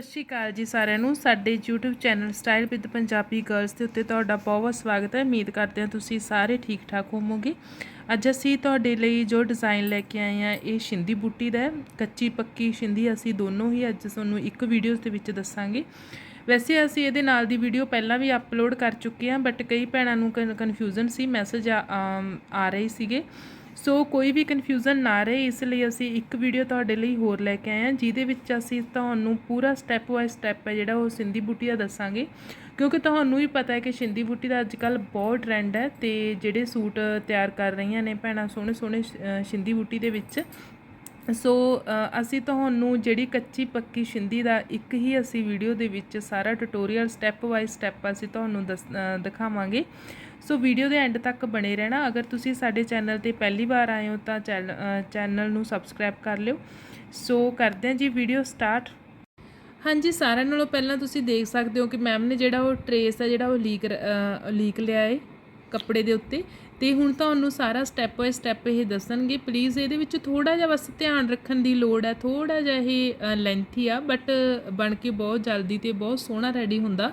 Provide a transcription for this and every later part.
ਸਤਿ ਸ਼੍ਰੀ ਅਕਾਲ ਜੀ ਸਾਰਿਆਂ ਨੂੰ। ਸਾਡੇ YouTube channel style with Punjabi girls ਦੇ ਉੱਤੇ ਤੁਹਾਡਾ ਬਹੁਤ ਸਵਾਗਤ ਹੈ। ਉਮੀਦ ਕਰਦੇ ਹਾਂ ਤੁਸੀਂ ਸਾਰੇ ਠੀਕ ਠਾਕ ਹੋਵੋਗੇ। ਅੱਜ ਅਸੀਂ ਤੁਹਾਡੇ ਲਈ ਜੋ ਡਿਜ਼ਾਈਨ ਲੈ ਕੇ ਆਏ ਹਾਂ, ਇਹ ਸ਼ਿੰਦੀ ਬੂਟੀ ਦਾ ਹੈ। ਕੱਚੀ, ਪੱਕੀ ਸ਼ਿੰਦੀ ਅਸੀਂ ਦੋਨੋਂ ਹੀ ਅੱਜ ਤੁਹਾਨੂੰ ਇੱਕ ਵੀਡੀਓ ਦੇ ਵਿੱਚ ਦੱਸਾਂਗੇ। ਵੈਸੇ ਅਸੀਂ ਇਹਦੇ ਨਾਲ ਦੀ ਵੀਡੀਓ ਪਹਿਲਾਂ ਵੀ ਅਪਲੋਡ ਕਰ ਚੁੱਕੇ ਹਾਂ ਬਟ ਕਈ ਭੈਣਾਂ ਨੂੰ ਕਨਫਿਊਜ਼ਨ ਸੀ ਮੈਸੇਜ ਆ ਆ ਰਹੇ ਸੀਗੇ। ਸੋ ਕੋਈ ਵੀ ਕਨਫਿਊਜ਼ਨ ਨਾ ਰਹੇ ਇਸ ਲਈ ਅਸੀਂ ਇੱਕ ਵੀਡੀਓ ਤੁਹਾਡੇ ਲਈ ਹੋਰ ਲੈ ਕੇ ਆਏ ਹਾਂ ਜਿਹਦੇ ਵਿੱਚ ਅਸੀਂ ਤੁਹਾਨੂੰ ਪੂਰਾ ਸਟੈਪ ਬਾਏ ਸਟੈਪ ਹੈ ਜਿਹੜਾ ਉਹ ਸਿੰਧੀ ਬੂਟੀ ਦਾ ਦੱਸਾਂਗੇ। ਕਿਉਂਕਿ ਤੁਹਾਨੂੰ ਵੀ ਪਤਾ ਹੈ ਕਿ ਸਿੰਧੀ ਬੂਟੀ ਦਾ ਅੱਜ ਕੱਲ ਬਹੁਤ ਟ੍ਰੈਂਡ ਹੈ ਤੇ ਜਿਹੜੇ ਸੂਟ ਤਿਆਰ ਕਰ ਰਹੀਆਂ ਨੇ ਭੈਣਾਂ ਸੋਹਣੇ ਸੋਹਣੇ ਅ, ਸਿੰਧੀ ਬੂਟੀ ਦੇ ਵਿੱਚ। ਸੋ ਅਸੀਂ ਤੁਹਾਨੂੰ ਜਿਹੜੀ ਕੱਚੀ ਪੱਕੀ ਸ਼ਿੰਦੀ ਦਾ ਇੱਕ ਹੀ ਅਸੀਂ ਵੀਡੀਓ ਦੇ ਵਿੱਚ ਸਾਰਾ ਟਿਊਟੋਰੀਅਲ ਸਟੈਪ ਬਾਈ ਸਟੈਪ ਅਸੀਂ ਤੁਹਾਨੂੰ ਦੱਸ ਦਿਖਾਵਾਂਗੇ। ਸੋ ਵੀਡੀਓ ਦੇ ਐਂਡ ਤੱਕ ਬਣੇ ਰਹਿਣਾ। ਅਗਰ ਤੁਸੀਂ ਸਾਡੇ ਚੈਨਲ ਤੇ ਪਹਿਲੀ ਵਾਰ ਆਏ ਹੋ ਤਾਂ ਚੈਨ- ਚੈਨਲ ਨੂੰ ਸਬਸਕ੍ਰਾਈਬ ਕਰ ਲਿਓ। ਸੋ ਕਰਦੇ ਹਾਂ ਜੀ ਵੀਡੀਓ ਸਟਾਰਟ। ਹਾਂਜੀ, ਸਾਰਿਆਂ ਨਾਲੋਂ ਪਹਿਲਾਂ ਤੁਸੀਂ ਦੇਖ ਸਕਦੇ ਹੋ ਕਿ ਮੈਮ ਨੇ ਜਿਹੜਾ ਉਹ ਟਰੇਸ ਹੈ ਜਿਹੜਾ ਉਹ ਲੀਕ ਲੀਕ ਲਿਆ ਹੈ ਕੱਪੜੇ ਦੇ ਉੱਤੇ। ਤੇ ਹੁਣ ਤੁਹਾਨੂੰ ਸਾਰਾ ਸਟੈਪ ਬਾਏ ਸਟੈਪ ਇਹ ਦੱਸਣਗੇ। ਪਲੀਜ਼ ਇਹਦੇ ਵਿੱਚ ਥੋੜਾ ਜਿਹਾ ਬਸ ਧਿਆਨ ਰੱਖਣ ਦੀ ਲੋੜ ਹੈ। ਥੋੜਾ ਜਿਹਾ ਇਹ ਲੈਂਥੀ ਆ ਬਟ ਬਣ ਕੇ ਬਹੁਤ ਜਲਦੀ ਤੇ ਬਹੁਤ ਸੋਹਣਾ ਰੈਡੀ ਹੁੰਦਾ।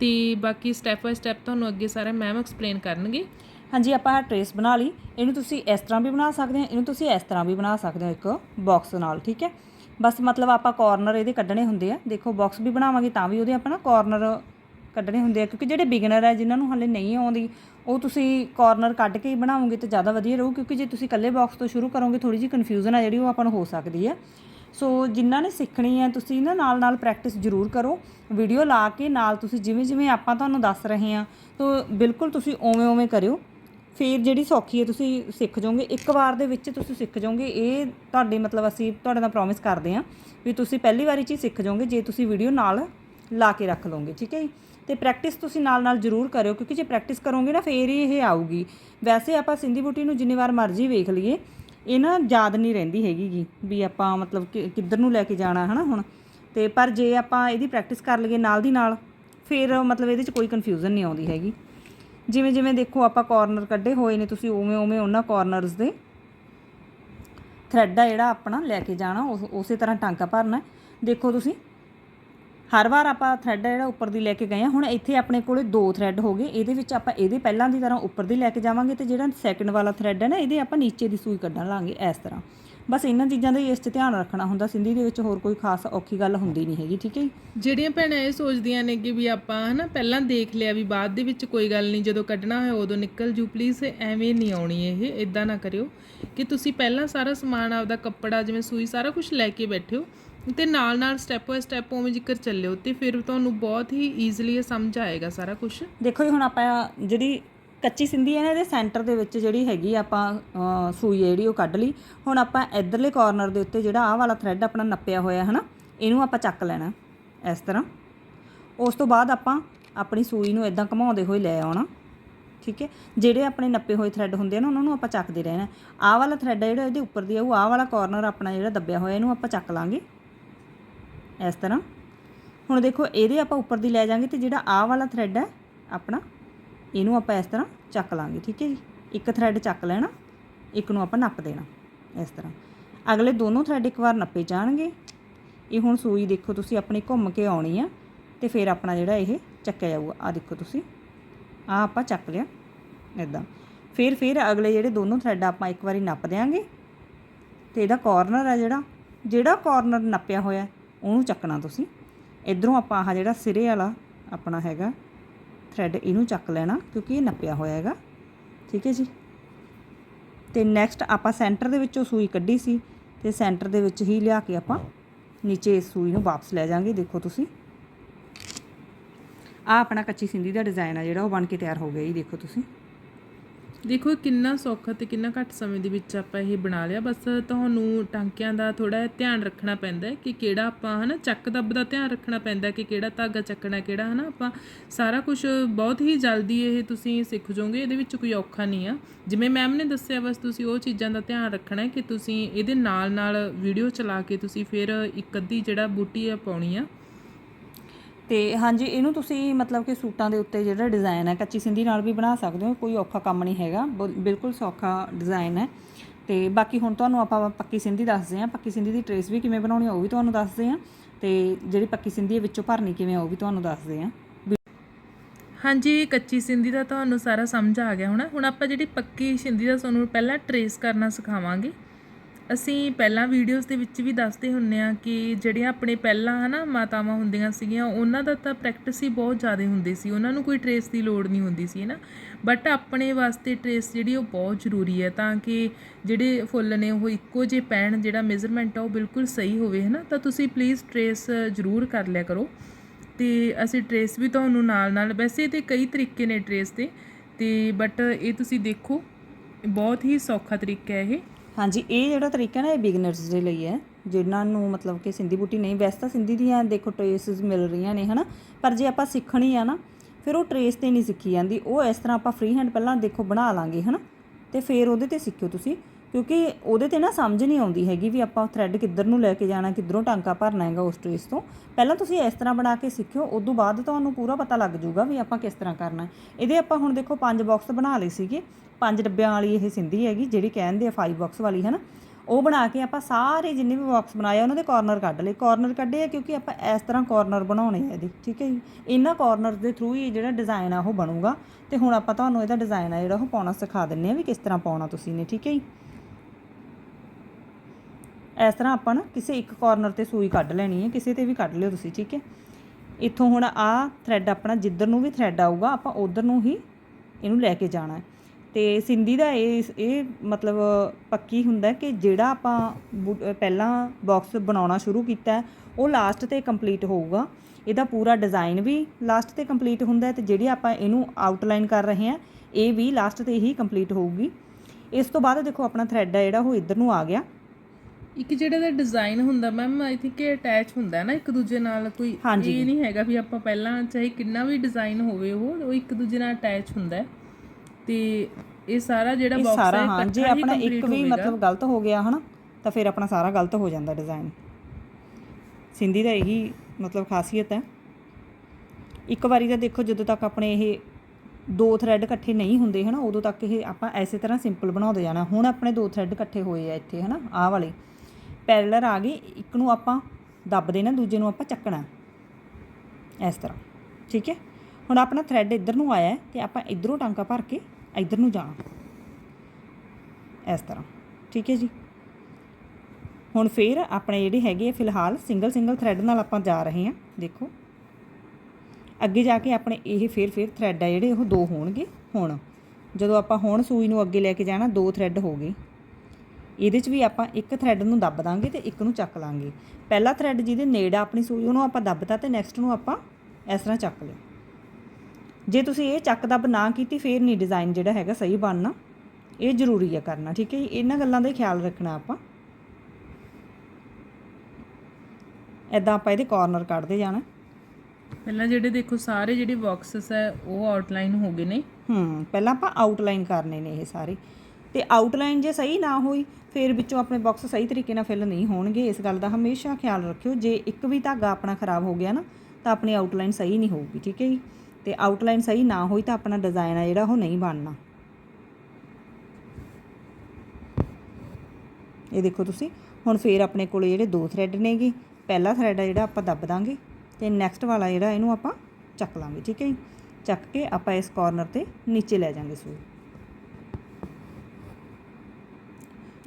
ਤੇ ਬਾਕੀ ਸਟੈਪ ਬਾਏ ਸਟੈਪ ਤੁਹਾਨੂੰ ਅੱਗੇ ਸਾਰਾ ਮੈਮ ਐਕਸਪਲੇਨ ਕਰਨਗੇ। ਹਾਂਜੀ, ਆਪਾਂ ਆਹ ਟਰੇਸ ਬਣਾ ਲਈ। ਇਹਨੂੰ ਤੁਸੀਂ ਇਸ ਤਰ੍ਹਾਂ ਵੀ ਬਣਾ ਸਕਦੇ ਹੋ ਇਹਨੂੰ ਤੁਸੀਂ ਇਸ ਤਰ੍ਹਾਂ ਵੀ ਬਣਾ ਸਕਦੇ ਹੋ ਇੱਕ ਬਾਕਸ ਨਾਲ, ਠੀਕ ਹੈ? ਬਸ ਮਤਲਬ ਆਪਾਂ ਕਾਰਨਰ ਇਹਦੇ ਕੱਢਣੇ ਹੁੰਦੇ ਆ। ਦੇਖੋ ਬਾਕਸ ਵੀ ਬਣਾਵਾਂਗੇ ਤਾਂ ਵੀ ਉਹਦੇ ਆਪਾਂ ਨਾ ਕਾਰਨਰ ਕੱਢਣੇ ਹੁੰਦੇ ਆ, ਕਿਉਂਕਿ ਜਿਹੜੇ ਬਿਗਨਰ ਹੈ ਜਿਨ੍ਹਾਂ ਨੂੰ ਹਾਲੇ ਨਹੀਂ ਆਉਂਦੀ, ਉਹ ਤੁਸੀਂ ਕਾਰਨਰ ਕੱਢ ਕੇ ਹੀ ਬਣਾਓਗੇ ਤਾਂ ਜ਼ਿਆਦਾ ਵਧੀਆ ਰਹੂ, ਕਿਉਂਕਿ ਜੇ ਤੁਸੀਂ ਇਕੱਲੇ ਬਾਕਸ ਤੋਂ ਸ਼ੁਰੂ ਕਰੋਗੇ ਥੋੜੀ ਜਿਹੀ ਕਨਫਿਊਜ਼ਨ ਆ ਜਿਹੜੀ, ਉਹ ਆਪਾਂ ਨੂੰ ਹੋ ਸਕਦੀ ਹੈ ਸੋ ਜਿਨ੍ਹਾਂ ਨੇ ਸਿੱਖਣੀ ਹੈ, ਤੁਸੀਂ ਨਾ ਨਾਲ ਨਾਲ ਪ੍ਰੈਕਟਿਸ ਜ਼ਰੂਰ ਕਰੋ। ਵੀਡੀਓ ਲਾ ਕੇ ਨਾਲ ਤੁਸੀਂ ਜਿਵੇਂ ਜਿਵੇਂ ਆਪਾਂ ਤੁਹਾਨੂੰ ਦੱਸ ਰਹੇ ਹਾਂ, ਤਾਂ ਬਿਲਕੁਲ ਤੁਸੀਂ ਓਵੇਂ ਓਵੇਂ ਕਰਿਓ। ਫਿਰ ਜਿਹੜੀ ਸੌਖੀ ਹੈ, ਤੁਸੀਂ ਸਿੱਖ ਜਾਓਗੇ। ਇੱਕ ਵਾਰ ਦੇ ਵਿੱਚ ਤੁਸੀਂ ਸਿੱਖ ਜਾਓਗੇ। ਇਹ ਤੁਹਾਡੇ ਮਤਲਬ ਅਸੀਂ ਤੁਹਾਡੇ ਨਾਲ ਪ੍ਰੋਮਿਸ ਕਰਦੇ ਹਾਂ ਵੀ ਤੁਸੀਂ ਪਹਿਲੀ ਵਾਰੀ 'ਚ ਹੀ ਸਿੱਖ ਜਾਓਗੇ, ਜੇ ਤੁਸੀਂ ਵੀਡੀਓ ਨਾਲ ਲਾ ਕੇ ਰੱਖ ਲਓਗੇ, ਠੀਕ ਹੈ ਜੀ? ਤੇ ਪ੍ਰੈਕਟਿਸ ਤੁਸੀਂ ਨਾਲ ਨਾਲ ਜ਼ਰੂਰ ਕਰਿਓ, ਕਿਉਂਕਿ ਜੇ ਪ੍ਰੈਕਟਿਸ ਕਰੋਗੇ ਨਾ, ਫੇਰ ਹੀ ਇਹ ਆਊਗੀ। ਵੈਸੇ ਆਪਾਂ ਸਿੰਧੀ ਬੂਟੀ ਨੂੰ ਜਿੰਨੀ ਵਾਰ ਮਰਜ਼ੀ ਵੇਖ ਲਈਏ ਇਹ ਨਾ ਯਾਦ ਨਹੀਂ ਰਹਿੰਦੀ ਹੈਗੀ ਗੀ ਵੀ ਆਪਾਂ ਮਤਲਬ ਕਿ ਕਿੱਧਰ ਨੂੰ ਲੈ ਕੇ ਜਾਣਾ ਹੈ ਨਾ ਹੁਣ। ਤੇ ਪਰ ਜੇ ਆਪਾਂ ਇਹਦੀ ਪ੍ਰੈਕਟਿਸ ਕਰ ਲਈਏ ਨਾਲ ਦੀ ਨਾਲ, ਫਿਰ ਮਤਲਬ ਇਹਦੇ 'ਚ ਕੋਈ ਕਨਫਿਊਜ਼ਨ ਨਹੀਂ ਆਉਂਦੀ ਹੈਗੀ। ਜਿਵੇਂ ਜਿਵੇਂ ਦੇਖੋ ਆਪਾਂ ਕਾਰਨਰ ਕੱਢੇ ਹੋਏ ਨੇ ਤੁਸੀਂ, ਉਵੇਂ ਉਵੇਂ ਉਹਨਾਂ ਕਾਰਨਰਸ ਦੇ ਥਰੈਡ ਆ ਜਿਹੜਾ ਆਪਣਾ ਲੈ ਕੇ ਜਾਣਾ ਉਸ- ਉਸੇ ਤਰ੍ਹਾਂ ਟਾਂਕਾ ਭਰਨਾ। ਦੇਖੋ ਤੁਸੀਂ ਹਰ ਵਾਰ ਆਪਾਂ ਥ੍ਰੈਡ ਜਿਹੜਾ ਉੱਪਰ ਦੀ ਲੈ ਕੇ ਗਏ ਆ, ਹੁਣ ਇੱਥੇ ਆਪਣੇ ਕੋਲੇ ਦੋ ਥਰੈਡ ਹੋ ਗਏ, ਇਹਦੇ ਵਿੱਚ ਆਪਾਂ ਇਹਦੇ ਪਹਿਲਾਂ ਦੀ ਤਰ੍ਹਾਂ ਉੱਪਰ ਦੀ ਲੈ ਕੇ ਜਾਵਾਂਗੇ ਤੇ ਜਿਹੜਾ ਸੈਕੰਡ ਵਾਲਾ ਥ੍ਰੈਡ ਹੈ ਨਾ, ਇਹਦੇ ਆਪਾਂ ਨੀਚੇ ਦੀ ਸੂਈ ਕੱਢਣ ਲਾਂਗੇ ਇਸ ਤਰ੍ਹਾਂ। ਬਸ ਇਹਨਾਂ ਚੀਜ਼ਾਂ ਦਾ ਇਸ 'ਚ ਧਿਆਨ ਰੱਖਣਾ ਹੁੰਦਾ, ਸਿੰਧੀ ਦੇ ਵਿੱਚ ਹੋਰ ਕੋਈ ਖਾਸ ਔਖੀ ਗੱਲ ਹੁੰਦੀ ਨਹੀਂ ਹੈਗੀ, ਠੀਕ ਹੈ ਜੀ? ਜਿਹੜੀਆਂ ਭੈਣਾਂ ਇਹ ਸੋਚਦੀਆਂ ਨੇ ਕਿ ਵੀ ਆਪਾਂ ਹਨਾ ਪਹਿਲਾਂ ਦੇਖ ਲਿਆ ਵੀ ਬਾਅਦ ਦੇ ਵਿੱਚ ਕੋਈ ਗੱਲ ਨਹੀਂ, ਜਦੋਂ ਕੱਢਣਾ ਹੋਇਆ ਉਦੋਂ ਨਿਕਲ ਜੂ ਪਲੀਜ਼ ਐਵੇਂ ਨਹੀਂ ਆਉਣੀ ਇਹ ਇਦਾਂ ਨਾ ਕਰਿਓ ਕਿ ਤੁਸੀਂ ਪਹਿਲਾਂ ਸਾਰਾ ਸਮਾਨ, ਆਪਦਾ ਕੱਪੜਾ ਜਿਵੇਂ ਸੂਈ ਸਾਰਾ ਕੁਝ ਲੈ ਕੇ ਬੈਠਿਓ ਤੇ ਨਾਲ ਨਾਲ ਸਟੈਪ ਬਾਏ ਸਟੈਪ ਉਵੇਂ ਜ਼ਿਕਰ ਚੱਲਿਓ ਤੇ ਫਿਰ ਤੁਹਾਨੂੰ ਬਹੁਤ ਹੀ ਈਜ਼ੀਲੀ ਇਹ ਸਮਝ ਆਏਗਾ ਸਾਰਾ ਕੁਝ ਦੇਖੋ ਜੀ, ਹੁਣ ਆਪਾਂ ਜਿਹੜੀ ਕੱਚੀ ਸਿੰਧੀ ਹੈ ਨਾ, ਇਹਦੇ ਸੈਂਟਰ ਦੇ ਵਿੱਚ ਜਿਹੜੀ ਹੈਗੀ ਆ ਆਪਾਂ ਸੂਈ ਹੈ ਜਿਹੜੀ, ਉਹ ਕੱਢ ਲਈ। ਹੁਣ ਆਪਾਂ ਇਧਰਲੇ ਕਾਰਨਰ ਦੇ ਉੱਤੇ ਜਿਹੜਾ ਆਹ ਵਾਲਾ ਥ੍ਰੈਡ ਆਪਣਾ ਨੱਪਿਆ ਹੋਇਆ ਹੈ ਨਾ ਇਹਨੂੰ ਆਪਾਂ ਚੱਕ ਲੈਣਾ ਇਸ ਤਰ੍ਹਾਂ। ਉਸ ਤੋਂ ਬਾਅਦ ਆਪਾਂ ਆਪਣੀ ਸੂਈ ਨੂੰ ਇਦਾਂ ਘੁਮਾਉਂਦੇ ਹੋਏ ਲੈ ਆਉਣਾ, ਠੀਕ ਹੈ? ਜਿਹੜੇ ਆਪਣੇ ਨੱਪੇ ਹੋਏ ਥ੍ਰੈਡ ਹੁੰਦੇ ਆ ਨਾ, ਉਹਨਾਂ ਨੂੰ ਆਪਾਂ ਚੱਕਦੇ ਰਹਿਣਾ। ਆਹ ਵਾਲਾ ਥ੍ਰੈਡ ਹੈ ਜਿਹੜਾ, ਇਹਦੇ ਉੱਪਰ ਦੀ ਆ, ਉਹ ਆਹ ਵਾਲਾ ਕਾਰਨਰ ਆਪਣਾ ਜਿਹੜਾ ਦੱਬਿਆ ਹੋਇਆ, ਇਹਨੂੰ ਆਪਾਂ ਚੱਕ ਲਾਂਗੇ। ਇਸ ਤਰ੍ਹਾਂ। ਹੁਣ ਦੇਖੋ, ਇਹਦੇ ਆਪਾਂ ਉੱਪਰ ਦੀ ਲੈ ਜਾਾਂਗੇ ਤੇ ਜਿਹੜਾ ਆਹ ਵਾਲਾ ਥ੍ਰੈਡ ਹੈ, ਆਪਣਾ, ਇਹਨੂੰ ਆਪਾਂ ਇਸ ਤਰ੍ਹਾਂ ਚੱਕ ਲਾਂਗੇ, ਠੀਕ ਹੈ ਜੀ? ਇੱਕ ਥ੍ਰੈਡ ਚੱਕ ਲੈਣਾ, ਇੱਕ ਨੂੰ ਆਪਾਂ ਨੱਪ ਦੇਣਾ, ਇਸ ਤਰ੍ਹਾਂ। ਅਗਲੇ ਦੋਨੋਂ ਥ੍ਰੈਡ ਇੱਕ ਵਾਰ ਨੱਪੇ ਜਾਣਗੇ। ਇਹ ਹੁਣ ਸੂਈ ਦੇਖੋ, ਤੁਸੀਂ ਆਪਣੀ ਘੁੰਮ ਕੇ ਆਉਣੀ ਆ, ਤੇ ਫਿਰ ਆਪਣਾ ਜਿਹੜਾ ਇਹ ਚੱਕਿਆ ਜਾਊਗਾ। ਆ ਦੇਖੋ ਤੁਸੀਂ ਆ ਆਪਾਂ ਚੱਕ ਲਿਆ ਇਦਾਂ ਫਿਰ ਫਿਰ ਅਗਲੇ ਜਿਹੜੇ ਦੋਨੋਂ ਥ੍ਰੈਡ ਆਪਾਂ ਇੱਕ ਵਾਰੀ ਨੱਪ ਦਿਆਂਗੇ, ਤੇ ਇਹਦਾ ਕਾਰਨਰ ਆ ਜਿਹੜਾ ਜਿਹੜਾ ਕਾਰਨਰ ਨੱਪਿਆ ਹੋਇਆ ਉਹਨੂੰ ਚੱਕਣਾ ਤੁਸੀਂ। ਇਧਰੋਂ ਆਪਾਂ ਆਹ ਜਿਹੜਾ ਸਿਰੇ ਵਾਲਾ ਆਪਣਾ ਹੈਗਾ ਥ੍ਰੈਡ ਇਹਨੂੰ ਚੱਕ ਲੈਣਾ ਕਿਉਂਕਿ ਇਹ ਨੱਪਿਆ ਹੋਇਆ ਹੈਗਾ। ਠੀਕ ਹੈ ਜੀ। ਤੇ ਨੈਕਸਟ ਆਪਾਂ ਸੈਂਟਰ ਦੇ ਵਿੱਚੋਂ ਸੂਈ ਕੱਢੀ ਸੀ ਤੇ ਸੈਂਟਰ ਦੇ ਵਿੱਚ ਹੀ ਲਿਆ ਕੇ ਆਪਾਂ ਨੀਚੇ ਇਸ ਸੂਈ ਨੂੰ ਵਾਪਸ ਲੈ ਜਾਾਂਗੇ, ਦੇਖੋ ਤੁਸੀਂ। ਆ ਆਪਣਾ ਕੱਚੀ ਸਿੰਧੀ ਦਾ ਡਿਜ਼ਾਈਨ ਆ ਜਿਹੜਾ, ਉਹ ਬਣ ਕੇ ਤਿਆਰ ਹੋ ਗਿਆ ਜੀ, ਦੇਖੋ ਤੁਸੀਂ। ਦੇਖੋ ਕਿੰਨਾ ਸੌਖਾ ਤੇ ਕਿੰਨਾ ਘੱਟ ਸਮੇਂ ਦੇ ਵਿੱਚ ਆਪਾਂ ਇਹ ਬਣਾ ਲਿਆ। ਬਸ ਤੁਹਾਨੂੰ ਟਾਂਕਿਆਂ ਦਾ ਥੋੜਾ ਧਿਆਨ ਰੱਖਣਾ ਪੈਂਦਾ ਕਿ ਕਿਹੜਾ ਆਪਾਂ ਹਨਾ ਚੱਕ ਦੱਬ ਦਾ ਧਿਆਨ ਰੱਖਣਾ ਪੈਂਦਾ ਕਿ ਕਿਹੜਾ ਧਾਗਾ ਚੱਕਣਾ ਕਿਹੜਾ ਹਨਾ ਆਪਾਂ ਸਾਰਾ ਕੁਝ ਬਹੁਤ ਹੀ ਜਲਦੀ ਇਹ ਤੁਸੀਂ ਸਿੱਖ ਜਾਓਗੇ, ਇਹਦੇ ਵਿੱਚ ਕੋਈ ਔਖਾ ਨਹੀਂ ਆ। ਜਿਵੇਂ ਮੈਮ ਨੇ ਦੱਸਿਆ, ਬਸ ਤੁਸੀਂ ਉਹ ਚੀਜ਼ਾਂ ਦਾ ਧਿਆਨ ਰੱਖਣਾ ਹੈ ਕਿ ਤੁਸੀਂ ਇਹਦੇ ਨਾਲ ਨਾਲ ਵੀਡੀਓ ਚਲਾ ਕੇ ਤੁਸੀਂ ਫਿਰ ਇੱਕ ਅੱਧੀ ਜਿਹੜਾ ਬੂਟੀ ਆ ਪਾਉਣੀ ਆ। ਤੇ ਹਾਂਜੀ, ਇਹਨੂੰ ਤੁਸੀਂ ਮਤਲਬ ਕਿ ਸੂਟਾਂ ਦੇ ਉੱਤੇ ਜਿਹੜਾ ਡਿਜ਼ਾਈਨ ਹੈ, ਕੱਚੀ ਸਿੰਧੀ ਨਾਲ ਵੀ ਬਣਾ ਸਕਦੇ ਹੋ, ਕੋਈ ਔਖਾ ਕੰਮ ਨਹੀਂ ਹੈਗਾ ਬ- ਬਿਲਕੁਲ ਸੌਖਾ ਡਿਜ਼ਾਈਨ ਹੈ। ਤੇ ਬਾਕੀ ਹੁਣ ਤੁਹਾਨੂੰ ਆਪਾਂ ਪੱਕੀ ਸਿੰਧੀ ਦੱਸਦੇ ਹਾਂ, ਪੱਕੀ ਸਿੰਧੀ ਦੀ ਟਰੇਸ ਵੀ ਕਿਵੇਂ ਬਣਾਉਣੀ ਉਹ ਵੀ ਤੁਹਾਨੂੰ ਦੱਸਦੇ ਹਾਂ, ਤੇ ਜਿਹੜੀ ਪੱਕੀ ਸਿੰਧੀ ਹੈ ਵਿੱਚੋਂ ਭਰਨੀ ਕਿਵੇਂ ਆ ਉਹ ਵੀ ਤੁਹਾਨੂੰ ਦੱਸਦੇ ਆ ਹਾਂਜੀ, ਕੱਚੀ ਸਿੰਧੀ ਦਾ ਤੁਹਾਨੂੰ ਸਾਰਾ ਸਮਝ ਆ ਗਿਆ ਹੋਣਾ। ਹੁਣ ਆਪਾਂ ਜਿਹੜੀ ਪੱਕੀ ਸਿੰਧੀ ਦਾ ਤੁਹਾਨੂੰ ਪਹਿਲਾਂ ਟਰੇਸ ਕਰਨਾ ਸਿਖਾਵਾਂਗੇ। ਅਸੀਂ ਪਹਿਲਾਂ ਵੀਡੀਓਜ਼ ਦੇ ਵਿੱਚ ਵੀ ਦੱਸਦੇ ਹੁੰਨੇ ਆ ਕਿ ਜਿਹੜੀਆਂ ਆਪਣੇ ਪਹਿਲਾਂ ਹਨਾ ਮਾਤਾਵਾਂ ਹੁੰਦੀਆਂ ਸੀਗੀਆਂ, ਉਹਨਾਂ ਦਾ ਤਾਂ ਪ੍ਰੈਕਟਿਸ ਹੀ ਬਹੁਤ ਜ਼ਿਆਦਾ ਹੁੰਦੀ ਸੀ। ਉਹਨਾਂ ਨੂੰ ਕੋਈ ਟਰੇਸ ਦੀ ਲੋੜ ਨਹੀਂ ਹੁੰਦੀ ਸੀ ਨਾ ਬਟ ਆਪਣੇ ਵਾਸਤੇ ਟਰੇਸ ਜਿਹੜੀ ਉਹ ਬਹੁਤ ਜ਼ਰੂਰੀ ਹੈ ਤਾਂ ਕਿ ਜਿਹੜੇ ਫੁੱਲ ਨੇ ਉਹ ਇੱਕੋ ਜਿਹੇ ਪੈਣ, ਜਿਹੜਾ ਮੇਜ਼ਰਮੈਂਟ ਆ ਉਹ ਬਿਲਕੁਲ ਸਹੀ ਹੋਵੇ, ਹਨਾ। ਤਾਂ ਤੁਸੀਂ ਪਲੀਜ਼ ਟਰੇਸ ਜ਼ਰੂਰ ਕਰ ਲਿਆ ਕਰੋ। ਤੇ ਅਸੀਂ ਟਰੇਸ ਵੀ ਤੁਹਾਨੂੰ ਨਾਲ ਨਾਲ ਵੈਸੇ ਤੇ ਕਈ ਤਰੀਕੇ ਨੇ ਟਰੇਸ ਦੇ, ਤੇ ਬਟ ਇਹ ਤੁਸੀਂ ਦੇਖੋ, ਬਹੁਤ ਹੀ ਸੌਖਾ ਤਰੀਕਾ ਹੈ ਇਹ। ਹਾਂਜੀ, ਇਹ ਜਿਹੜਾ ਤਰੀਕਾ ਨਾ ਇਹ ਬਿਗਨਰਸ ਦੇ ਲਈ ਹੈ, ਜਿਨ੍ਹਾਂ ਨੂੰ ਮਤਲਬ ਕਿ ਸਿੰਧੀ ਬੂਟੀ ਨਹੀਂ, ਵੈਸੇ ਤਾਂ ਸਿੰਧੀ ਦੀਆਂ ਦੇਖੋ ਟ੍ਰੇਸਿਸ ਮਿਲ ਰਹੀਆਂ ਨੇ, ਹਨਾ? ਪਰ ਜੇ ਆਪਾਂ ਸਿੱਖਣੀ ਆ ਨਾ, ਫਿਰ ਉਹ ਟ੍ਰੇਸ ਤੇ ਨਹੀਂ ਸਿੱਖੀ ਜਾਂਦੀ, ਉਹ ਇਸ ਤਰ੍ਹਾਂ ਆਪਾਂ ਫ੍ਰੀ ਹੈਂਡ ਪਹਿਲਾਂ ਦੇਖੋ ਬਣਾ ਲਾਂਗੇ, ਹਨਾ? ਤੇ ਫਿਰ ਉਹਦੇ ਤੇ ਸਿੱਖਿਓ ਤੁਸੀਂ। ਕਿਉਂਕਿ ਉਹਦੇ ਤੇ ਨਾ ਸਮਝ ਨਹੀਂ ਆਉਂਦੀ ਹੈਗੀ ਵੀ ਆਪਾਂ ਥ੍ਰੈਡ ਕਿੱਧਰ ਨੂੰ ਲੈ ਕੇ ਜਾਣਾ ਕਿੱਧਰੋਂ ਟਾਂਕਾ ਭਰਨਾ ਹੈਗਾ ਉਸ ਟ੍ਰੇਸ ਤੋਂ। ਪਹਿਲਾਂ ਤੁਸੀਂ ਇਸ ਤਰ੍ਹਾਂ ਬਣਾ ਕੇ ਸਿੱਖਿਓ ਉਸ ਤੋਂ ਬਾਅਦ ਤੁਹਾਨੂੰ ਪੂਰਾ ਪਤਾ ਲੱਗ ਜਾਊਗਾ ਵੀ ਆਪਾਂ ਕਿਸ ਤਰ੍ਹਾਂ ਕਰਨਾ ਇਹਦੇ ਆਪਾਂ ਹੁਣ ਦੇਖੋ ਪੰਜ ਬਾਕਸ ਬਣਾ ਲਏ ਸੀਗੇ ਪੰਜ ਡੱਬਿਆਂ ਵਾਲੀ ਇਹ ਸਿੰਧੀ ਹੈਗੀ ਜਿਹੜੀ ਕਹਿੰਦੇ ਆ 5 ਬਾਕਸ ਵਾਲੀ ਹੈ ਨਾ ਉਹ ਬਣਾ ਕੇ ਆਪਾਂ ਸਾਰੇ ਜਿੰਨੇ ਵੀ ਬਾਕਸ ਬਣਾਏ ਆ, ਉਹਨਾਂ ਦੇ ਕਾਰਨਰ ਕੱਢ ਲਏ। ਕਾਰਨਰ ਕੱਢੇ ਆ ਕਿਉਂਕਿ ਆਪਾਂ ਇਸ ਤਰ੍ਹਾਂ ਕਾਰਨਰ ਬਣਾਉਣੇ ਆ ਇਹਦੇ ਠੀਕ ਹੈ ਜੀ? ਇਹਨਾਂ ਕਾਰਨਰ ਦੇ ਥਰੂ ਹੀ ਜਿਹੜਾ ਡਿਜ਼ਾਈਨ ਆ ਉਹ ਬਣੂਗਾ। ਤੇ ਹੁਣ ਆਪਾਂ ਤੁਹਾਨੂੰ ਇਹਦਾ ਡਿਜ਼ਾਈਨ ਆ ਜਿਹੜਾ ਉਹ ਪਾਉਣਾ ਸਿਖਾ ਦਿੰਨੇ ਆ ਵੀ ਕਿਸ ਤਰ੍ਹਾਂ ਪਾਉਣਾ ਤੁਸੀਂ ਨੇ ਠੀਕ ਹੈ ਜੀ? ਇਸ ਤਰ੍ਹਾਂ ਆਪਾਂ ਨਾ ਕਿਸੇ ਇੱਕ ਕਾਰਨਰ ਤੇ ਸੂਈ ਕੱਢ ਲੈਣੀ ਹੈ, ਕਿਸੇ ਤੇ ਵੀ ਕੱਢ ਲਿਓ ਤੁਸੀਂ, ਠੀਕ ਹੈ? ਇੱਥੋਂ ਹੁਣ ਆ ਥ੍ਰੈਡ ਆਪਣਾ ਜਿੱਧਰ ਨੂੰ ਵੀ ਥ੍ਰੈਡ ਆਊਗਾ, ਆਪਾਂ ਉਧਰ ਨੂੰ ਹੀ ਇਹਨੂੰ ਲੈ ਕੇ ਜਾਣਾ ਹੈ। ਤੇ ਸਿੰਧੀ ਦਾ ਇਹ ਇਹ ਮਤਲਬ ਪੱਕੀ ਹੁੰਦਾ ਕਿ ਜਿਹੜਾ ਆਪਾਂ ਬੂ- ਪਹਿਲਾਂ ਬਾਕਸ ਬਣਾਉਣਾ ਸ਼ੁਰੂ ਕੀਤਾ ਉਹ ਲਾਸਟ ਤੇ ਕੰਪਲੀਟ ਹੋਊਗਾ। ਇਹਦਾ ਪੂਰਾ ਡਿਜ਼ਾਈਨ ਵੀ ਲਾਸਟ ਤੇ ਕੰਪਲੀਟ ਹੁੰਦਾ ਹੈ ਤੇ ਜਿਹੜੀ ਆਪਾਂ ਇਹਨੂੰ ਆਊਟਲਾਈਨ ਕਰ ਰਹੇ ਹਾਂ, ਇਹ ਵੀ ਲਾਸਟ ਤੇ ਹੀ ਕੰਪਲੀਟ ਹੋਊਗੀ। ਇਸ ਤੋਂ ਬਾਅਦ ਦੇਖੋ ਆਪਣਾ ਥ੍ਰੈਡ ਹੈ ਜਿਹੜਾ, ਉਹ ਇੱਧਰ ਨੂੰ ਆ ਗਿਆ। ਇੱਕ ਜਿਹੜਾ ਦਾ ਡਿਜ਼ਾਈਨ ਹੁੰਦਾ ਮੈਮ ਆਈ ਥਿੰਕ ਇਹ ਅਟੈਚ ਹੁੰਦਾ ਨਾ ਇੱਕ ਦੂਜੇ ਨਾਲ ਕੋਈ ਹਾਂਜੀ। ਇਹ ਨਹੀਂ ਹੈਗਾ ਵੀ ਆਪਾਂ ਪਹਿਲਾਂ ਚਾਹੇ ਕਿੰਨਾ ਵੀ ਡਿਜ਼ਾਈਨ ਹੋਵੇ ਉਹ ਉਹ ਇੱਕ ਦੂਜੇ ਨਾਲ ਅਟੈਚ ਹੁੰਦਾ ਹੈ। ਤੇ ਇਹ ਸਾਰਾ ਜਿਹੜਾ ਇਹ ਬਾਕਸ ਹੈ ਸਾਰਾ ਹਾਂ ਜੇ ਇਕੱਠਾ ਹੀ ਆਪਣਾ ਇੱਕ complete ਵੀ ਹੋਵੇਗਾ। ਮਤਲਬ ਗਲਤ ਹੋ ਗਿਆ ਹਨਾ ਤਾਂ ਫਿਰ ਆਪਣਾ ਸਾਰਾ ਗਲਤ ਹੋ ਜਾਂਦਾ ਡਿਜ਼ਾਈਨ ਸਿੰਧੀ ਦਾ ਇਹੀ ਮਤਲਬ ਖਾਸੀਅਤ ਹੈ। ਇੱਕ ਵਾਰੀ ਤਾਂ ਦੇਖੋ ਜਦੋਂ ਤੱਕ ਆਪਣੇ ਇਹ ਦੋ ਥ੍ਰੈਡ ਇਕੱਠੇ ਨਹੀਂ ਹੁੰਦੇ ਹਨਾ ਉਦੋਂ ਤੱਕ ਇਹ ਆਪਾਂ ਐਸੇ ਤਰ੍ਹਾਂ ਸਿੰਪਲ ਬਣਾਉਂਦੇ ਜਾਣਾ। ਹੁਣ ਆਪਣੇ ਦੋ ਥ੍ਰੈਡ ਇਕੱਠੇ ਹੋਏ ਆ ਇੱਥੇ ਹਨਾ ਆਹ ਵਾਲੇ। ਪੈਰਲਰ ਆ ਗਏ ਇੱਕ ਨੂੰ ਆਪਾਂ ਦੱਬ ਦੇਣਾ, ਦੂਜੇ ਨੂੰ ਆਪਾਂ ਚੱਕਣਾ। ਇਸ ਤਰ੍ਹਾਂ, ਠੀਕ ਹੈ? ਹੁਣ ਆਪਣਾ ਥ੍ਰੈਡ ਇੱਧਰ ਨੂੰ ਆਇਆ ਹੈ ਤੇ ਆਪਾਂ ਇੱਧਰੋਂ ਟਾਂਕਾ ਭਰ ਕੇ ਇੱਧਰ ਨੂੰ ਜਾਣਾ। ਇਸ ਤਰ੍ਹਾਂ, ਠੀਕ ਹੈ ਜੀ? ਹੁਣ ਫੇਰ ਆਪਣੇ ਜਿਹੜੇ ਹੈਗੇ ਆ, ਫਿਲਹਾਲ ਸਿੰਗਲ ਸਿੰਗਲ ਥਰੈਡ ਨਾਲ ਆਪਾਂ ਜਾ ਰਹੇ ਹਾਂ, ਦੇਖੋ। ਅੱਗੇ ਜਾ ਕੇ ਆਪਣੇ ਇਹ ਫੇਰ ਫੇਰ ਥ੍ਰੈਡ ਆ ਜਿਹੜੇ, ਉਹ ਦੋ ਹੋਣਗੇ ਹੁਣ। ਜਦੋਂ ਆਪਾਂ ਹੁਣ ਸੂਈ ਨੂੰ ਅੱਗੇ ਲੈ ਕੇ ਜਾਣਾ, ਦੋ ਥਰੈਡ ਹੋ ਗਏ। ਇਹਦੇ 'ਚ ਵੀ ਆਪਾਂ ਇੱਕ ਥ੍ਰੈਡ ਨੂੰ ਦੱਬ ਦਾਂਗੇ ਤੇ ਇੱਕ ਨੂੰ ਚੱਕ ਲਾਂਗੇ। ਪਹਿਲਾ ਥ੍ਰੈਡ ਜਿਹਦੇ ਨੇੜੇ ਆਪਣੀ ਸੂਈ ਉਹਨੂੰ ਆਪਾਂ ਦੱਬਤਾ ਤੇ ਨੈਕਸਟ ਨੂੰ ਆਪਾਂ ਇਸ ਤਰ੍ਹਾਂ ਚੱਕ ਲਿਆ। ਜੇ ਤੁਸੀਂ ਇਹ ਚੱਕ ਦੱਬ ਨਾ ਕੀਤੀ ਫੇਰ ਨਹੀਂ ਡਿਜ਼ਾਈਨ ਜਿਹੜਾ ਹੈਗਾ ਸਹੀ ਬਣਨਾ। ਇਹ ਜ਼ਰੂਰੀ ਹੈ ਕਰਨਾ ਠੀਕ ਹੈ ਜੀ? ਇਹਨਾਂ ਗੱਲਾਂ ਦਾ ਹੀ ਖਿਆਲ ਰੱਖਣਾ ਆਪਾਂ। ਐਦਾਂ ਆਪਾਂ ਇਹਦੇ ਕਾਰਨਰ ਕੱਢਦੇ ਜਾਣਾ। ਪਹਿਲਾਂ ਜਿਹੜੇ ਦੇਖੋ ਸਾਰੇ ਜਿਹੜੇ ਬਾਕਸਸ ਹੈ ਉਹ ਆਊਟਲਾਈਨ ਹੋ ਗਏ ਨੇ। ਹੂੰ ਪਹਿਲਾਂ ਆਪਾਂ ਆਊਟਲਾਈਨ ਕਰਨੇ ਨੇ ਇਹ ਸਾਰੇ। ਤੇ ਆਊਟਲਾਈਨ ਜੇ ਸਹੀ ਨਾ ਹੋਈ, ਫਿਰ ਵਿੱਚੋਂ ਆਪਣੇ ਬਾਕਸ ਸਹੀ ਤਰੀਕੇ ਨਾਲ ਫਿਲ ਨਹੀਂ ਹੋਣਗੇ। ਇਸ ਗੱਲ ਦਾ ਹਮੇਸ਼ਾ ਖਿਆਲ ਰੱਖਿਓ, ਜੇ ਇੱਕ ਵੀ ਧਾਗਾ ਆਪਣਾ ਖਰਾਬ ਹੋ ਗਿਆ ਨਾ, ਤਾਂ ਆਪਣੀ ਆਊਟਲਾਈਨ ਸਹੀ ਨਹੀਂ ਹੋਊਗੀ, ਠੀਕ ਹੈ ਜੀ? ਤੇ ਆਊਟਲਾਈਨ ਸਹੀ ਨਾ ਹੋਈ ਤਾਂ ਆਪਣਾ ਡਿਜ਼ਾਈਨ ਆ ਜਿਹੜਾ, ਉਹ ਨਹੀਂ ਬਣਨਾ। ਇਹ ਦੇਖੋ ਤੁਸੀਂ, ਹੁਣ ਫੇਰ ਆਪਣੇ ਕੋਲ ਜਿਹੜੇ ਦੋ ਥ੍ਰੈਡ ਨੇਗੇ, ਪਹਿਲਾ ਥ੍ਰੈਡ ਆ ਜਿਹੜਾ ਆਪਾਂ ਦੱਬ ਦਾਂਗੇ, ਤੇ ਨੈਕਸਟ ਵਾਲਾ ਜਿਹੜਾ, ਇਹਨੂੰ ਆਪਾਂ ਚੱਕ ਲਾਂਗੇ, ਠੀਕ ਹੈ ਜੀ? ਚੱਕ ਕੇ ਆਪਾਂ ਇਸ ਕਾਰਨਰ ਤੇ ਨੀਚੇ ਲੈ ਜਾਾਂਗੇ ਸੂਈ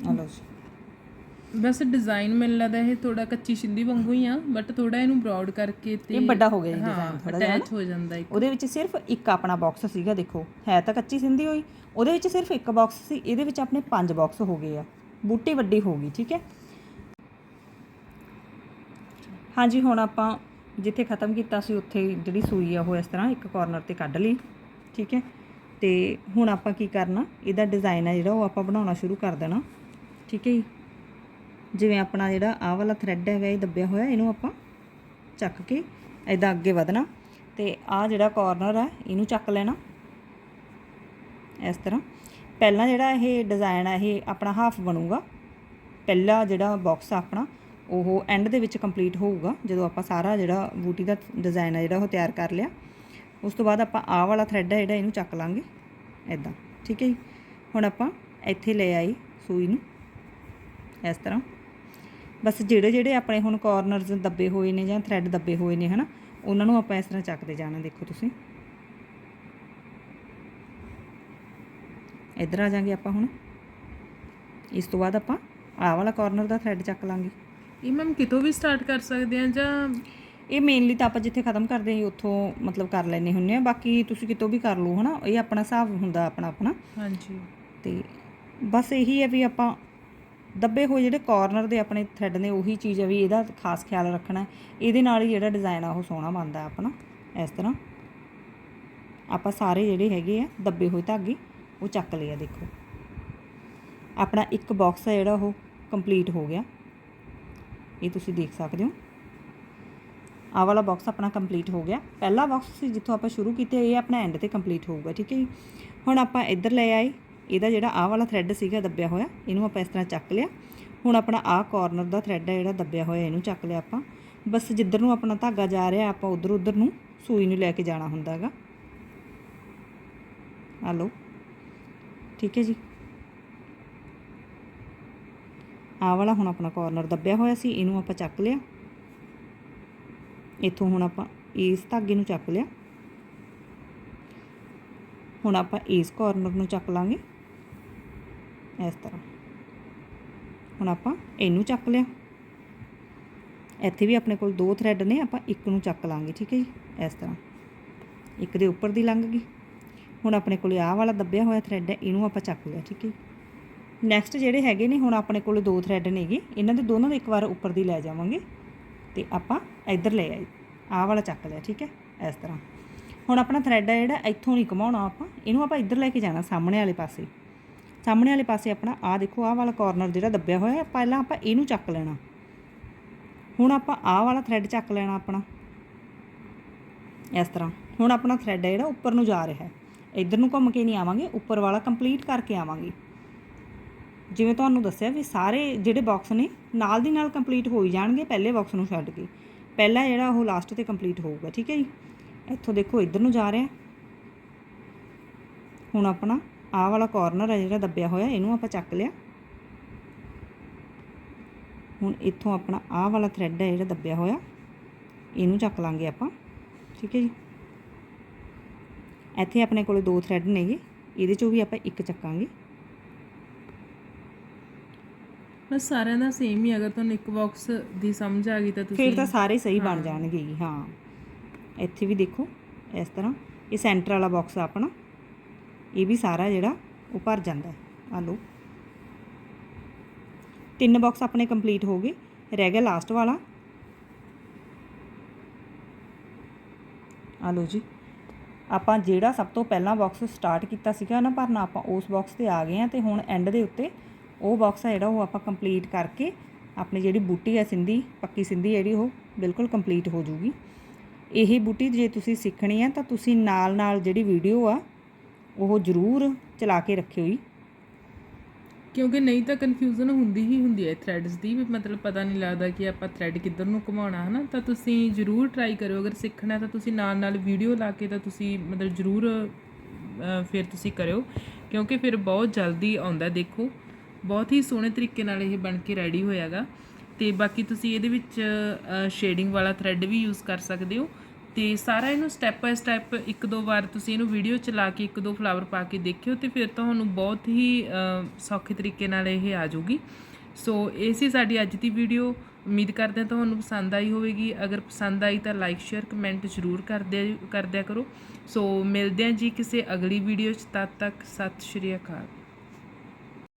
ਆ ਲਓ ਜੀ। ਬਸ ਡਿਜ਼ਾਈਨ ਮੈਨੂੰ ਲੱਗਦਾ ਇਹ ਥੋੜਾ ਕੱਚੀ ਸਿੰਧੀ ਵਾਂਗੂ ਹੀ ਆ ਬਟ ਥੋੜਾ ਇਹਨੂੰ ਬ੍ਰੌਡ ਕਰਕੇ ਤੇ ਇਹ ਵੱਡਾ ਹੋ ਗਿਆ design ਥੋੜ੍ਹਾ ਜਿਹਾ ਅਟੈਚ ਹੋ ਜਾਂਦਾ ਇੱਕ। ਉਹਦੇ ਵਿੱਚ ਸਿਰਫ ਇੱਕ ਆਪਣਾ ਬਾਕਸ ਸੀਗਾ ਦੇਖੋ। ਹੈ ਤਾਂ ਕੱਚੀ ਸਿੰਧੀ ਹੋਈ ਉਹਦੇ ਵਿੱਚ ਸਿਰਫ ਇੱਕ ਬਾਕਸ ਸੀ ਇਹਦੇ ਵਿੱਚ ਆਪਣੇ ਪੰਜ ਬਾਕਸ ਹੋ ਗਏ ਆ। ਬੂਟੀ ਵੱਡੀ ਹੋ ਗਈ ਠੀਕ ਹੈ? ਹਾਂਜੀ ਹੁਣ ਆਪਾਂ ਜਿੱਥੇ ਖਤਮ ਕੀਤਾ ਸੀ ਉੱਥੇ ਜਿਹੜੀ ਸੂਈ ਆ ਉਹ ਇਸ ਤਰ੍ਹਾਂ ਇੱਕ ਕਾਰਨਰ ਤੇ ਕੱਢ ਲਈ ਠੀਕ ਹੈ? ਤੇ ਹੁਣ ਆਪਾਂ ਕੀ ਕਰਨਾ ਇਹਦਾ ਡਿਜ਼ਾਈਨ ਆ ਜਿਹੜਾ ਉਹ ਆਪਾਂ ਬਣਾਉਣਾ ਸ਼ੁਰੂ ਕਰ ਦੇਣਾ। ਠੀਕ ਹੈ ਜੀ। ਜਿਵੇਂ ਆਪਣਾ ਜਿਹੜਾ ਆਹ ਵਾਲਾ ਥ੍ਰੈਡ ਹੈਗਾ, ਇਹ ਦੱਬਿਆ ਹੋਇਆ, ਇਹਨੂੰ ਆਪਾਂ ਚੱਕ ਕੇ ਐਦਾਂ ਅੱਗੇ ਵਧਣਾ ਤੇ ਆਹ ਜਿਹੜਾ ਕਾਰਨਰ ਹੈ ਇਹਨੂੰ ਚੱਕ ਲੈਣਾ। ਇਸ ਤਰ੍ਹਾਂ। ਪਹਿਲਾਂ ਜਿਹੜਾ ਇਹ ਡਿਜ਼ਾਈਨ ਹੈ ਇਹ ਆਪਣਾ ਹਾਫ ਬਣੂਗਾ। ਪਹਿਲਾ ਜਿਹੜਾ ਬਾਕਸ ਆ ਆਪਣਾ, ਉਹ ਐਂਡ ਦੇ ਵਿੱਚ ਕੰਪਲੀਟ ਹੋਊਗਾ, ਜਦੋਂ ਆਪਾਂ ਸਾਰਾ ਜਿਹੜਾ ਬੂਟੀ ਦਾ ਡਿਜ਼ਾਈਨ ਹੈ ਜਿਹੜਾ ਉਹ ਤਿਆਰ ਕਰ ਲਿਆ। ਉਸ ਤੋਂ ਬਾਅਦ ਆਪਾਂ ਆਹ ਵਾਲਾ ਥਰੈਡ ਹੈ ਜਿਹੜਾ, ਇਹਨੂੰ ਚੱਕ ਲਾਂਗੇ। ਐਦਾਂ ਠੀਕ ਹੈ ਜੀ। ਹੁਣ ਆਪਾਂ ਇੱਥੇ ਲੈ ਆਈ ਸੂਈ ਨੂੰ। ਇਸ ਤਰ੍ਹਾਂ। ਬਸ ਜਿਹੜੇ ਜਿਹੜੇ ਆਪਣੇ ਹੁਣ ਕਾਰਨਰਸ ਦੱਬੇ ਹੋਏ ਨੇ ਜਾਂ ਥ੍ਰੈਡ ਦੱਬੇ ਹੋਏ ਨੇ ਹਨਾ ਉਹਨਾਂ ਨੂੰ ਆਪਾਂ ਇਸ ਤਰ੍ਹਾਂ ਚੱਕਦੇ ਜਾਣਾ ਦੇਖੋ ਤੁਸੀਂ। ਇੱਧਰ ਆ ਜਾਾਂਗੇ ਆਪਾਂ ਹੁਣ। ਇਸ ਤੋਂ ਬਾਅਦ ਆਪਾਂ ਆਹ ਵਾਲਾ ਕਾਰਨਰ ਦਾ ਥ੍ਰੈਡ ਚੱਕ ਲਾਂਗੇ। ਇਹ ਮੈਮ ਕਿਤੋਂ ਵੀ ਸਟਾਰਟ ਕਰ ਸਕਦੇ ਆ ਜਾਂ ਇਹ ਮੇਨਲੀ ਤਾਂ ਆਪਾਂ ਜਿੱਥੇ ਖਤਮ ਕਰਦੇ ਹਾਂ ਉੱਥੋਂ ਮਤਲਬ ਕਰ ਲੈਨੇ ਹੁੰਨੇ ਆ। ਬਾਕੀ ਤੁਸੀਂ ਕਿਤੋਂ ਵੀ ਕਰ ਲਓ ਹਨਾ ਇਹ ਆਪਣਾ ਹਿਸਾਬ ਹੁੰਦਾ ਆਪਣਾ ਆਪਣਾ ਹਾਂਜੀ। ਤੇ ਬਸ ਇਹੀ ਹੈ ਵੀ ਆਪਾਂ ਦੱਬੇ ਹੋਏ ਜਿਹੜੇ ਕਾਰਨਰ ਦੇ ਆਪਣੇ ਥ੍ਰੈਡ ਨੇ, ਉਹੀ ਚੀਜ਼ ਆ ਵੀ ਇਹਦਾ ਖਾਸ ਖਿਆਲ ਰੱਖਣਾ ਇਹਦੇ ਨਾਲ ਹੀ ਜਿਹੜਾ ਡਿਜ਼ਾਈਨ ਆ, ਉਹ ਸੋਹਣਾ ਬਣਦਾ ਆਪਣਾ, ਇਸ ਤਰ੍ਹਾਂ। ਆਪਾਂ ਸਾਰੇ ਜਿਹੜੇ ਹੈਗੇ ਆ, ਦੱਬੇ ਹੋਏ ਧਾਗੇ, ਉਹ ਚੱਕ ਲਏ ਆ, ਦੇਖੋ। ਆਪਣਾ ਇੱਕ ਬਾਕਸ ਹੈ ਜਿਹੜਾ, ਉਹ ਕੰਪਲੀਟ ਹੋ ਗਿਆ। ਇਹ ਤੁਸੀਂ ਦੇਖ ਸਕਦੇ ਹੋ। ਆਹ ਵਾਲਾ ਬਾਕਸ ਆਪਣਾ ਕੰਪਲੀਟ ਹੋ ਗਿਆ। ਪਹਿਲਾ ਬਾਕਸ ਸੀ, ਜਿੱਥੋਂ ਆਪਾਂ ਸ਼ੁਰੂ ਕੀਤੇ, ਇਹ ਆਪਣਾ ਐਂਡ ਤੇ ਕੰਪਲੀਟ ਹੋਊਗਾ, ਠੀਕ ਹੈ ਜੀ। ਹੁਣ ਆਪਾਂ ਇੱਧਰ ਲੈ ਆਏ। ਇਹਦਾ ਜਿਹੜਾ ਆਹ ਵਾਲਾ ਥ੍ਰੈਡ ਸੀਗਾ ਦੱਬਿਆ ਹੋਇਆ, ਇਹਨੂੰ ਆਪਾਂ ਇਸ ਤਰ੍ਹਾਂ ਚੱਕ ਲਿਆ। ਹੁਣ ਆਪਣਾ ਆਹ ਕਾਰਨਰ ਦਾ ਥ੍ਰੈਡ ਹੈ ਜਿਹੜਾ ਦੱਬਿਆ ਹੋਇਆ, ਇਹਨੂੰ ਚੱਕ ਲਿਆ ਆਪਾਂ। ਬਸ ਜਿੱਧਰ ਨੂੰ ਆਪਣਾ ਧਾਗਾ ਜਾ ਰਿਹਾ, ਆਪਾਂ ਉਧਰ ਉਧਰ ਨੂੰ ਸੂਈ ਨੂੰ ਲੈ ਕੇ ਜਾਣਾ ਹੁੰਦਾ ਹੈਗਾ। ਆ ਠੀਕ ਹੈ ਜੀ? ਆਹ ਵਾਲਾ ਹੁਣ ਆਪਣਾ ਕਾਰਨਰ ਦੱਬਿਆ ਹੋਇਆ ਸੀ, ਇਹਨੂੰ ਆਪਾਂ ਚੱਕ ਲਿਆ। ਇੱਥੋਂ ਹੁਣ ਆਪਾਂ ਇਸ ਧਾਗੇ ਨੂੰ ਚੱਕ ਲਿਆ। ਹੁਣ ਆਪਾਂ ਇਸ ਕਾਰਨਰ ਨੂੰ ਚੱਕ ਲਾਂਗੇ। ਇਸ ਤਰ੍ਹਾਂ। ਹੁਣ ਆਪਾਂ ਇਹਨੂੰ ਚੱਕ ਲਿਆ। ਇੱਥੇ ਵੀ ਆਪਣੇ ਕੋਲ ਦੋ ਥ੍ਰੈਡ ਨੇ, ਆਪਾਂ ਇੱਕ ਨੂੰ ਚੱਕ ਲਾਂਗੇ, ਠੀਕ ਹੈ ਜੀ, ਇਸ ਤਰ੍ਹਾਂ। ਇੱਕ ਦੇ ਉੱਪਰ ਦੀ ਲੰਘ ਗਈ। ਹੁਣ ਆਪਣੇ ਕੋਲ ਆਹ ਵਾਲਾ ਦੱਬਿਆ ਹੋਇਆ ਥਰੈਡ ਹੈ, ਇਹਨੂੰ ਆਪਾਂ ਚੱਕ ਲਿਆ, ਠੀਕ ਹੈ ਜੀ। ਨੈਕਸਟ ਜਿਹੜੇ ਹੈਗੇ ਨੇ, ਹੁਣ ਆਪਣੇ ਕੋਲ ਦੋ ਥਰੈਡ ਨੇਗੇ, ਇਹਨਾਂ ਦੇ ਦੋਨਾਂ ਦੇ ਇੱਕ ਵਾਰ ਉੱਪਰ ਦੀ ਲੈ ਜਾਵਾਂਗੇ। ਤੇ ਆਪਾਂ ਇੱਧਰ ਲੈ ਆਏ, ਆਹ ਵਾਲਾ ਚੱਕ ਲਿਆ, ਠੀਕ ਹੈ, ਇਸ ਤਰ੍ਹਾਂ। ਹੁਣ ਆਪਣਾ ਥਰੈਡ ਹੈ ਜਿਹੜਾ, ਇੱਥੋਂ ਨਹੀਂ ਘਮਾਉਣਾ ਆਪਾਂ, ਇਹਨੂੰ ਆਪਾਂ ਇੱਧਰ ਲੈ ਕੇ ਜਾਣਾ, ਸਾਹਮਣੇ ਵਾਲੇ ਪਾਸੇ। ਸਾਹਮਣੇ ਵਾਲੇ ਪਾਸੇ ਆਪਣਾ, ਆਹ ਦੇਖੋ, ਆਹ ਵਾਲਾ ਕਾਰਨਰ ਜਿਹੜਾ ਦੱਬਿਆ ਹੋਇਆ ਹੈ ਪਹਿਲਾਂ ਆਪਾਂ ਇਹਨੂੰ ਚੱਕ ਲੈਣਾ। ਹੁਣ ਆਪਾਂ ਆਹ ਵਾਲਾ ਥ੍ਰੈਡ ਚੱਕ ਲੈਣਾ ਆਪਣਾ। ਇਸ ਤਰ੍ਹਾਂ। ਹੁਣ ਆਪਣਾ ਥ੍ਰੈਡ ਹੈ ਜਿਹੜਾ, ਉੱਪਰ ਨੂੰ ਜਾ ਰਿਹਾ ਹੈ। ਇੱਧਰ ਨੂੰ ਘੁੰਮ ਕੇ ਨਹੀਂ ਆਵਾਂਗੇ, ਉੱਪਰ ਵਾਲਾ ਕੰਪਲੀਟ ਕਰਕੇ ਆਵਾਂਗੇ। ਜਿਵੇਂ ਤੁਹਾਨੂੰ ਦੱਸਿਆ ਵੀ ਸਾਰੇ ਜਿਹੜੇ ਬਾਕਸ ਨੇ, ਨਾਲ ਦੀ ਨਾਲ ਕੰਪਲੀਟ ਹੋ ਹੀ ਜਾਣਗੇ, ਪਹਿਲੇ ਬਾਕਸ ਨੂੰ ਛੱਡ ਕੇ। ਪਹਿਲਾ ਜਿਹੜਾ ਉਹ ਲਾਸਟ ਤੇ ਕੰਪਲੀਟ ਹੋਊਗਾ, ਠੀਕ ਹੈ ਜੀ? ਇੱਥੋਂ ਦੇਖੋ, ਇੱਧਰ ਨੂੰ ਜਾ ਰਿਹਾ। ਹੁਣ ਆਪਣਾ ਆਹ ਵਾਲਾ ਕਾਰਨਰ ਹੈ ਜਿਹੜਾ ਦੱਬਿਆ ਹੋਇਆ ਇਹਨੂੰ ਆਪਾਂ ਚੱਕ ਲਿਆ। ਹੁਣ ਇੱਥੋਂ ਆਪਣਾ ਆਹ ਵਾਲਾ ਥ੍ਰੈਡ ਹੈ ਜਿਹੜਾ ਦੱਬਿਆ ਹੋਇਆ ਇਹਨੂੰ ਚੱਕ ਲਾਂਗੇ ਆਪਾਂ ਠੀਕ ਹੈ ਜੀ। ਇੱਥੇ ਆਪਣੇ ਕੋਲੇ ਦੋ ਥ੍ਰੈਡ ਨੇਗੇ ਇਹਦੇ ਚੋਂ ਵੀ ਆਪਾਂ ਇੱਕ ਚੱਕਾਂਗੇ। ਬਸ ਸਾਰਿਆਂ ਦਾ ਸੇਮ ਹੀ ਅਗਰ ਤੁਹਾਨੂੰ ਇੱਕ ਬਾਕਸ ਦੀ ਸਮਝ ਆ ਗਈ ਤਾਂ ਤੁਸੀਂ ਫਿਰ ਤਾਂ ਸਾਰੇ ਸਹੀ ਬਣ ਜਾਣਗੇ ਜੀ ਹਾਂ। ਇੱਥੇ ਵੀ ਦੇਖੋ ਇਸ ਤਰ੍ਹਾਂ। ਇਹ ਸੈਂਟਰ ਵਾਲਾ ਬਾਕਸ ਆ ਆਪਣਾ। ਇਹ ਵੀ ਸਾਰਾ ਜਿਹੜਾ ਉਹ ਭਰ ਜਾਂਦਾ ਹੈ। ਆ ਲਓ। ਤਿੰਨ ਬਾਕਸ ਆਪਣੇ ਕੰਪਲੀਟ ਹੋ ਗਏ। ਰਹਿ ਗਿਆ ਲਾਸਟ ਵਾਲਾ। ਆ ਲਓ ਜੀ। ਆਪਾਂ ਜਿਹੜਾ ਸਭ ਤੋਂ ਪਹਿਲਾਂ ਬਾਕਸ ਸਟਾਰਟ ਕੀਤਾ ਸੀਗਾ ਨਾ ਭਰਨਾ, ਆਪਾਂ ਉਸ ਬਾਕਸ ਤੇ ਆ ਗਏ ਆ ਤੇ ਹੁਣ ਐਂਡ ਦੇ ਉੱਤੇ ਉਹ ਬਾਕਸ ਆ ਜਿਹੜਾ ਉਹ ਆਪਾਂ ਕੰਪਲੀਟ ਕਰਕੇ ਆਪਣੀ ਜਿਹੜੀ ਬੂਟੀ ਆ ਸਿੰਧੀ, ਪੱਕੀ ਸਿੰਧੀ ਜਿਹੜੀ ਉਹ ਬਿਲਕੁਲ ਕੰਪਲੀਟ ਹੋ ਜੂਗੀ। ਇਹ ਬੂਟੀ ਜੇ ਤੁਸੀਂ ਸਿੱਖਣੀ ਆ ਤਾਂ ਤੁਸੀਂ ਨਾਲ ਨਾਲ ਜਿਹੜੀ ਵੀਡੀਓ ਆ ਉਹ ਜ਼ਰੂਰ ਚਲਾ ਕੇ ਰੱਖਿਓ ਜੀ। ਕਿਉਂਕਿ ਨਹੀਂ ਤਾਂ ਕਨਫਿਊਜ਼ਨ ਹੁੰਦੀ ਹੀ ਹੁੰਦੀ ਹੈ ਥ੍ਰੈਡਸ ਦੀ, ਵੀ ਮਤਲਬ ਪਤਾ ਨਹੀਂ ਲੱਗਦਾ ਕਿ ਆਪਾਂ ਥ੍ਰੈਡ ਕਿੱਧਰ ਨੂੰ ਘੁਮਾਉਣਾ ਹੈ ਨਾ ਤਾਂ ਤੁਸੀਂ ਜ਼ਰੂਰ ਟਰਾਈ ਕਰਿਓ, ਅਗਰ ਸਿੱਖਣਾ ਤਾਂ ਤੁਸੀਂ ਨਾਲ ਨਾਲ ਵੀਡੀਓ ਲਾ ਕੇ ਤਾਂ ਤੁਸੀਂ ਮਤਲਬ ਜ਼ਰੂਰ ਫਿਰ ਤੁਸੀਂ ਕਰਿਓ। ਕਿਉਂਕਿ ਫਿਰ ਬਹੁਤ ਜਲਦੀ ਆਉਂਦਾ ਦੇਖੋ। ਬਹੁਤ ਹੀ ਸੋਹਣੇ ਤਰੀਕੇ ਨਾਲ ਇਹ ਬਣ ਕੇ ਰੈਡੀ ਹੋਇਆਗਾ। ਤੇ ਬਾਕੀ ਤੁਸੀਂ ਇਹਦੇ ਵਿੱਚ ਸ਼ੇਡਿੰਗ ਵਾਲਾ ਥ੍ਰੈਡ ਵੀ ਯੂਜ਼ ਕਰ ਸਕਦੇ ਹੋ। ਤੇ ਸਾਰਾ ਇਹਨੂੰ ਸਟੈਪ ਬਾਏ ਸਟੈਪ ਇੱਕ ਦੋ ਵਾਰ ਤੁਸੀਂ ਇਹਨੂੰ ਵੀਡੀਓ ਚਲਾ ਕੇ ਇੱਕ ਦੋ ਫਲਾਵਰ ਪਾ ਕੇ ਦੇਖਿਓ ਤੇ ਫਿਰ ਤੁਹਾਨੂੰ ਬਹੁਤ ਹੀ ਸੌਖੇ ਤਰੀਕੇ ਨਾਲ ਇਹ ਆ ਜਾਊਗੀ। ਸੋ ਇਹ ਸੀ ਸਾਡੀ ਅੱਜ ਦੀ ਵੀਡੀਓ ਉਮੀਦ ਕਰਦੇ ਹਾਂ ਤੁਹਾਨੂੰ ਪਸੰਦ ਆਈ ਹੋਵੇਗੀ। ਅਗਰ ਪਸੰਦ ਆਈ ਤਾਂ ਲਾਈਕ ਸ਼ੇਅਰ ਕਮੈਂਟ ਜ਼ਰੂਰ ਕਰਦੇ, ਕਰਦਿਆ ਕਰੋ। ਸੋ ਮਿਲਦੇ ਹਾਂ ਜੀ ਕਿਸੇ ਅਗਲੀ ਵੀਡੀਓ 'ਚ। ਤਦ ਤੱਕ ਸਤਿ ਸ਼੍ਰੀ ਅਕਾਲ।